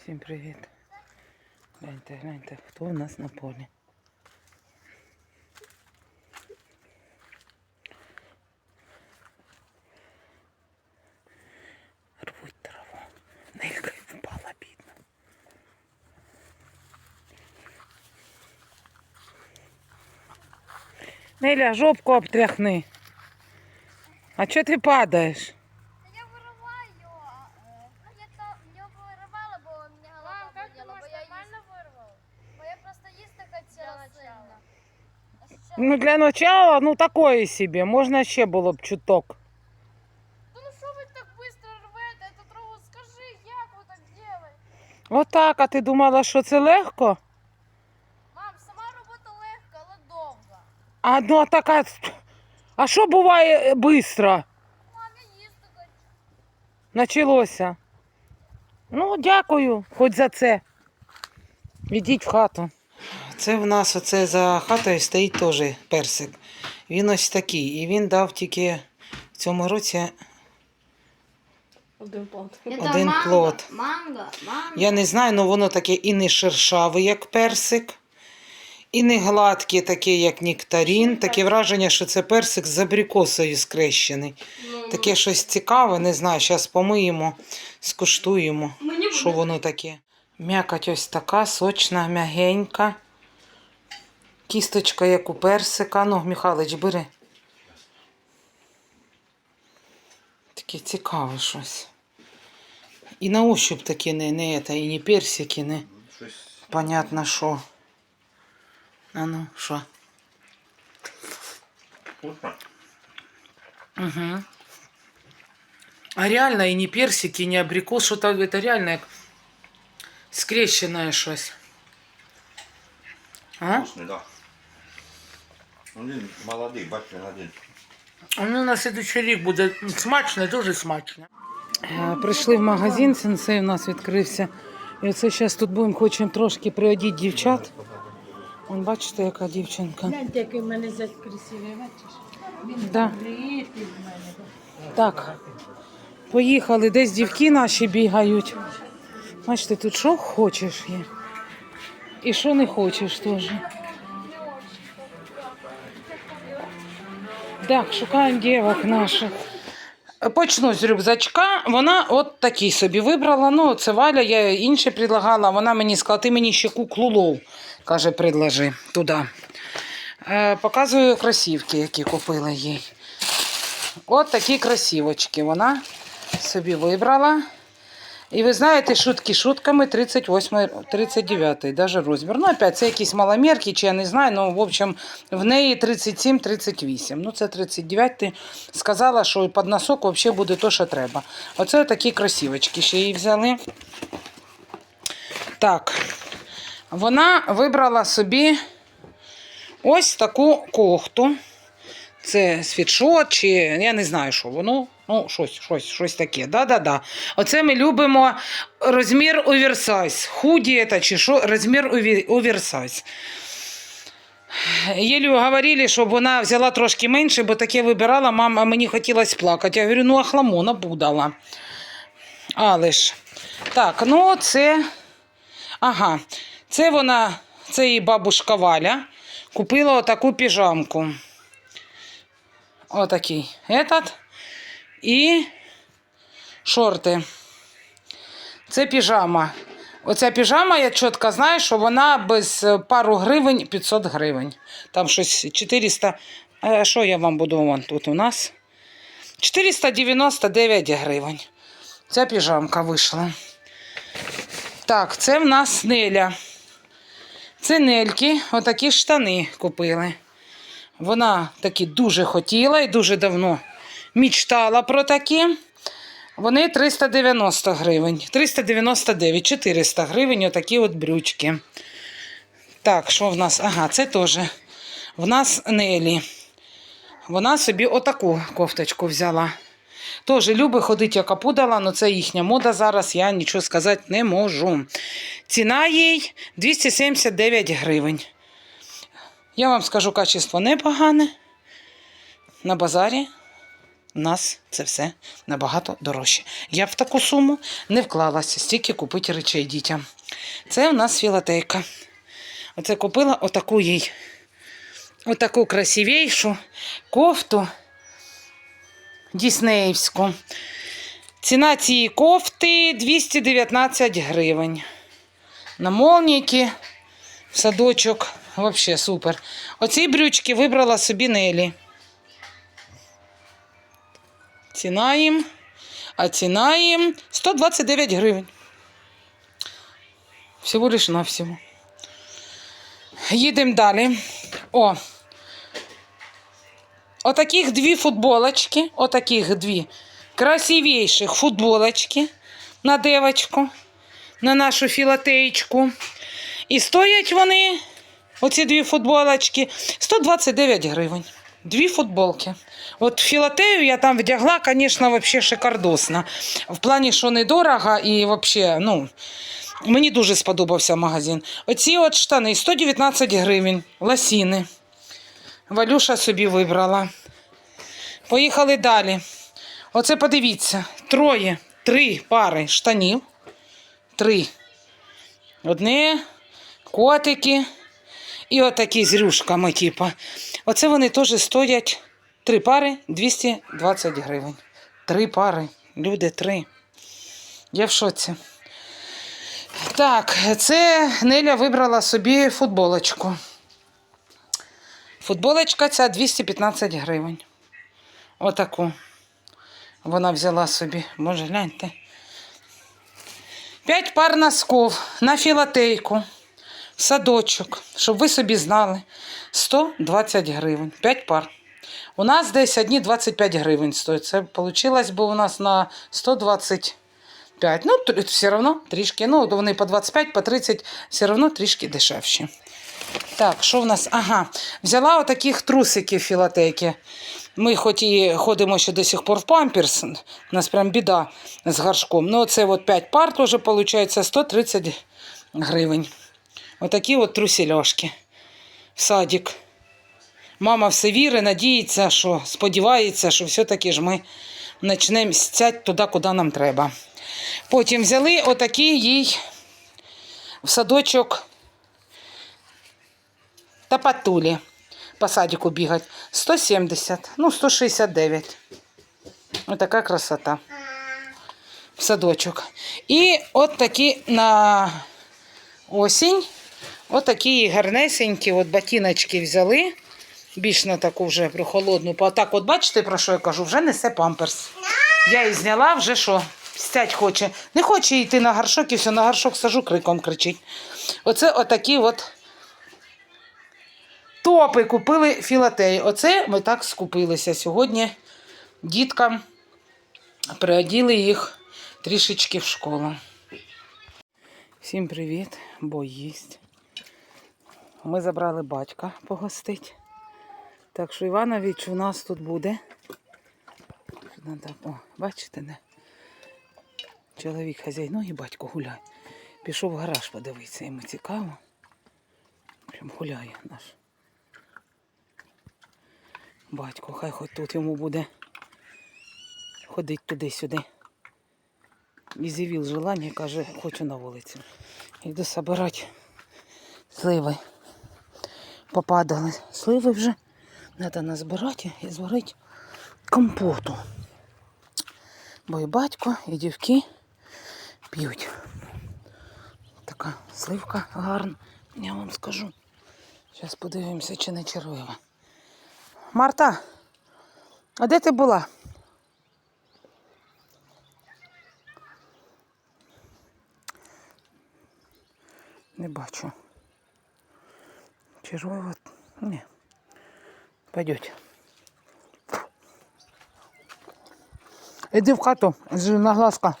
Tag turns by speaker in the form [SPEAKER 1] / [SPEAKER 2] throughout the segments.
[SPEAKER 1] Всім привіт. Гляньте, гляньте, хто у нас на полі. Рвуть траву. Нелька й впала, бідна. Неля, жопку обтряхни. А чого ти падаєш?
[SPEAKER 2] Ну,
[SPEAKER 1] для начала, ну, такое себе. Можна ще було б чуток.
[SPEAKER 2] Ну що ви так швидко рвете? Эту траву скажи, як ви так робите?
[SPEAKER 1] Отак, а ти думала, що це легко?
[SPEAKER 2] Мам, сама робота легка, але довга.
[SPEAKER 1] А ну а така. А що буває швидко?
[SPEAKER 2] Мам, я їсти хочу.
[SPEAKER 1] Началося. Ну, дякую, хоч за це. Ідіть в хату. Це в нас оце за хатою стоїть теж персик. Він ось такий. І він дав тільки в цьому році
[SPEAKER 3] Один плод.
[SPEAKER 1] Один плод.
[SPEAKER 2] Манго, манго.
[SPEAKER 1] Я не знаю, але воно таке і не шершаве, як персик, і не гладке, таке, як нектарін. Таке враження, що це персик з абрикосою скрещений. Таке щось цікаве, не знаю. Зараз помиємо, скуштуємо, що воно таке. М'якоть ось така, сочна, м'ягенька. Кісточка, як у персика. Ну, Михайлович, бери. Таке цікаве щось. І на ощупь таке не, не это, і не персики, не понятно що. А ну, що? Угу. А реально і не персики, і не абрикос, що то это реально як скрещене щось. А?
[SPEAKER 4] Вкусный, да. Один молодий, бачиш, він один.
[SPEAKER 1] Ну, на следующий рік буде смачно, дуже смачно. Прийшли в магазин, сенсей у нас відкрився. І оце зараз тут будемо хочемо трошки приодіти дівчат. Вон бачите, яка дівчинка.
[SPEAKER 3] Гляньте, який в мене зять красивий, бачиш? Він
[SPEAKER 1] Да.
[SPEAKER 3] добрий в мене.
[SPEAKER 1] Так, поїхали, десь дівки наші бігають. Бачите, тут що хочеш є. І що не хочеш теж. Так, шукаємо дівок наших. Почну з рюкзачка. Вона от такий собі вибрала. Ну, це Валя, я їй інше предлагала. Вона мені сказала, ти мені ще куклу лов. Каже, предложи туди. Е, показую кросівки, які купила їй. От такі красивочки вона собі вибрала. І ви знаєте, шутки шутками 38 39 даже розмір. Ну, опять, це якісь маломірки, чи я не знаю, ну, в общем, в неї 37-38. Ну, це 39 ти сказала, що під носок взагалі буде то, що треба. Оце такі красивочки ще їй взяли. Так, вона вибрала собі ось таку кофту. Це світшот, чи я не знаю, що воно. Ну, щось, щось, щось таке. Да-да-да. Оце ми любимо розмір оверсайз. Худі це чи що, розмір оверсайз. Єлю говорили, щоб вона взяла трошки менше, бо таке вибирала, мама, мені хотілося плакати. Я говорю, ну ахламона будала. Але ж. Так, ну це. Ага. Це вона, це її бабушка Валя. Купила отаку піжамку. Отакий этот. І шорти. Це піжама. Оця піжама, я чітко знаю, що вона без е, пару гривень 500 гривень. Там щось 400. А що я вам буду вон тут у нас? 499 гривень. Ця піжамка вийшла. Так, це в нас Неля. Це Нельки, отакі штани купили. Вона такі дуже хотіла і дуже давно мічтала про такі. Вони 390 гривень. 399, 400 гривень отакі от брючки. Так, що в нас? Ага, це теж. В нас Нелі. Вона собі отаку кофточку взяла. Теж любить ходити як опудала, але це їхня мода зараз, я нічого сказати не можу. Ціна їй 279 гривень. Я вам скажу, качество непогане. На базарі нас це все набагато дорожче. Я б в таку суму не вклалася, стільки купити речей дітям. Це у нас філатейка. Оце купила отаку їй. Отаку красивейшу кофту Діснеївську. Ціна цієї кофти 219 гривень. На молніки, в садочок. Взагалі супер. Оці брючки вибрала собі Нелі. Ціна їм, а ціна їм 129 гривень. Всього лиш на всього. Їдемо далі. О. Отаких дві футболочки, отаких дві красивейших футболочки на девочку, на нашу філатеєчку. І стоять вони, оці дві футболочки, 129 гривень. Дві футболки. От філатею я там вдягла, звісно, взагалі шикардосно. В плані, що недорого і взагалі, ну, мені дуже сподобався магазин. Оці от штани 119 гривень, ласіни. Валюша собі вибрала. Поїхали далі. Оце подивіться, троє, три пари штанів. Три. Одне, котики і отакі з рюшками, типа. Оце вони теж стоять три пари 220 гривень. Три пари. Люди, три. Я в шоці. Так, це Неля вибрала собі футболочку. Футболочка ця 215 гривень. Отаку. Вона взяла собі. Може, гляньте. П'ять пар носков на філатейку. Садочок, щоб ви собі знали. 120 гривень. 5 пар. У нас десь одні 25 гривень стоять. Це вийшло б у нас на 125. Ну, все одно трішки. Ну, вони по 25, по 30, все одно трішки дешевші. Так, що в нас? Ага, взяла отаких трусиків філатейки. Ми хоч і ходимо ще до сих пор в памперс, у нас прям біда з горшком. Ну, це от 5 пар теж виходить 130 гривень. Отакі от трусільошки в садик. Мама все вірить, надіється, що сподівається, що все-таки ж ми почнемо стяти туди, куди нам треба. Потім взяли отакі їй в садочок та патулі по садику бігать. 170, ну 169. Отака красота. В садочок. І от такі на осінь. От гарнесенькі от ботиночки взяли. Більш на таку вже прохолодну. Так, от бачите, про що я кажу, вже несе памперс. Я її зняла, вже що? Стять хоче. Не хоче йти на горшок і все, на горшок сажу, криком кричить. Оце отакі от Топи купили філатеї. Оце ми так скупилися. Сьогодні діткам приоділи їх трішечки в школу. Всім привіт, бо їсть. Ми забрали батька погостить. Так що Іванович у нас тут буде. О, бачите, не? Чоловік хазяйно і батько гуляє. Пішов в гараж подивитися, йому цікаво. Прям гуляє наш. Батько, хай хоч тут йому буде ходить туди-сюди. І з'явив желання, каже, хочу на вулицю. Йду собирати сливи. Попадали сливи вже. Треба назбирати і зварити компоту. Бо і батько, і дівки п'ють. Така сливка гарна, я вам скажу. Зараз подивимося, чи не червива. Марта, а де ти була? Не бачу. Червива? Ні. Пойдете. Іди в хату, на глазка.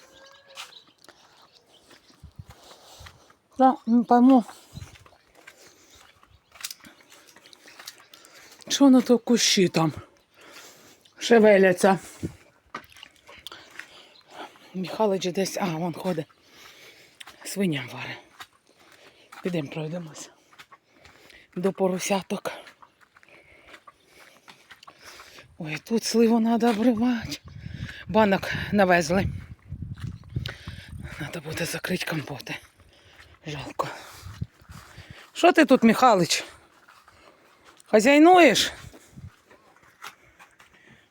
[SPEAKER 1] Да, не пойму. Що на то кущі там шевеляться? Михайлович десь, а, вон ходить. Свиням варе. Підемо пройдемося. До поросяток. Ой, тут сливу треба обривати. Банок навезли. Треба буде закрити компоти. Жалко. Що ти тут, Михалич? Хазяйнуєш?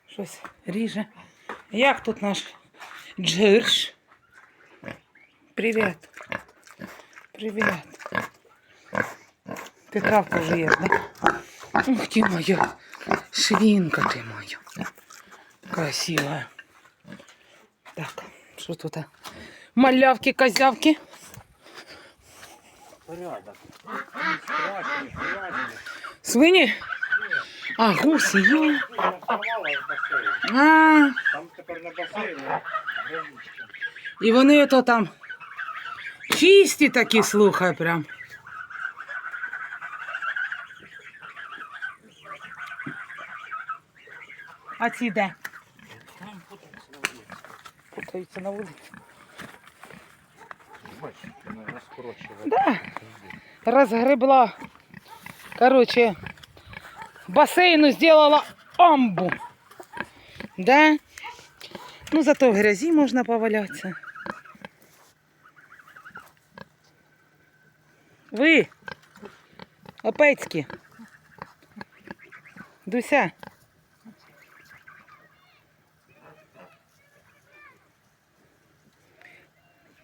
[SPEAKER 1] Щось ріже. Як тут наш джирш? Привіт. Привіт. Ти травку жуєш, да? Ух ти моя. Свинка ты моя. Красивая. Так, что тут? а? Малявки, козявки.
[SPEAKER 4] Порядок. Страшні, страшні.
[SPEAKER 1] Свині? А, гуси, є.
[SPEAKER 4] Порвала в басейн.
[SPEAKER 1] А,
[SPEAKER 4] Там тепер на басейні грязючка.
[SPEAKER 1] і вони то там чисті такі, слухай, прям. А ці де?
[SPEAKER 4] Там путаються на вулиці.
[SPEAKER 1] Путаються на вулиці.
[SPEAKER 4] Бачиш, вона розкорочує.
[SPEAKER 1] Да. Разгребла. Короче, бассейну сделала амбу. Да? Ну, зато в грязи можно поваляться. Ви, Опецькі. Дуся.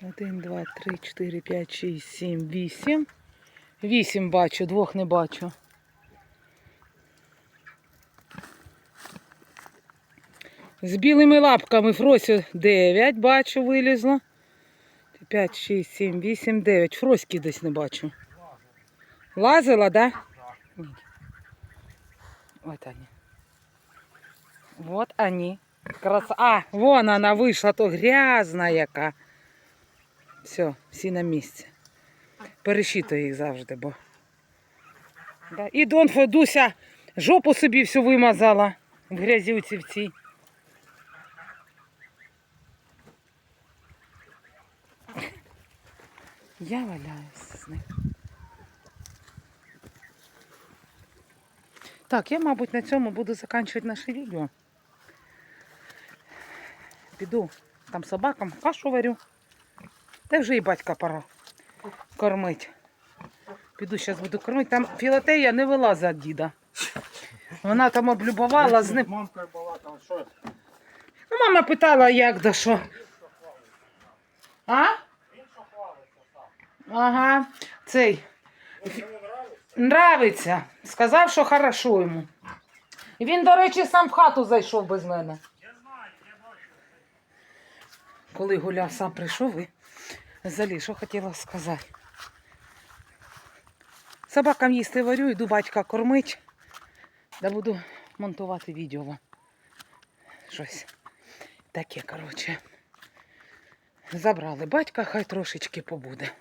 [SPEAKER 1] Один, два, три, чотири, п'ять, шість, сім, вісім. Вісім бачу, двох не бачу. З білими лапками Фросю 9 бачу, вилізло. 5, 6, 7, 8, 9. Фроськи десь не бачу. Лазила, да? Ні. Вот они. Вот они. Краса. А, вон она вийшла, то грязна яка. Все, всі на місці. Пересчитую їх завжди, бо. Да. І Дон Федуся жопу собі всю вимазала в грязюці в цій. Я валяюсь з ним. Так, я, мабуть, на цьому буду закінчувати наше відео. Піду там собакам кашу варю. Та вже і батька пора кормить. Піду зараз буду кормити. Там філатея не вилазить від діда. Вона там облюбувала з ним.
[SPEAKER 4] Мамкою балакала, що?
[SPEAKER 1] Ну, мама питала, як да що. А? Ага, цей. Нравиться. Сказав, що хорошо йому. І Він, до речі, сам в хату зайшов без мене. Я знаю, я бачу. Коли гуляв, сам прийшов і заліз, що хотіла сказати. Собакам їсти варю, йду батька кормить. Да буду монтувати відео. вам. Щось таке, коротше. Забрали батька, хай трошечки побуде.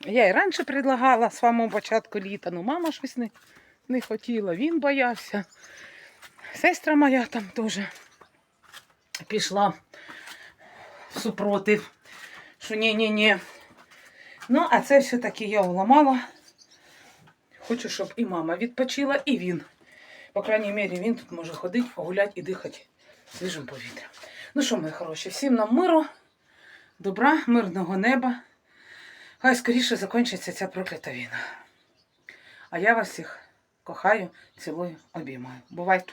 [SPEAKER 1] Я і раніше предлагала з самого початку літа, ну мама щось не, не хотіла, він боявся. Сестра моя там теж пішла супротив, що ні-ні-ні. Ну, а це все-таки я уламала. Хочу, щоб і мама відпочила, і він. По крайній мірі, він тут може ходити, гуляти і дихати свіжим повітрям. Ну що, мої хороші, всім нам миру, добра, мирного неба. Хай скоріше закінчиться ця проклята війна. А я вас всіх кохаю, цілую, обіймаю. Бувайте!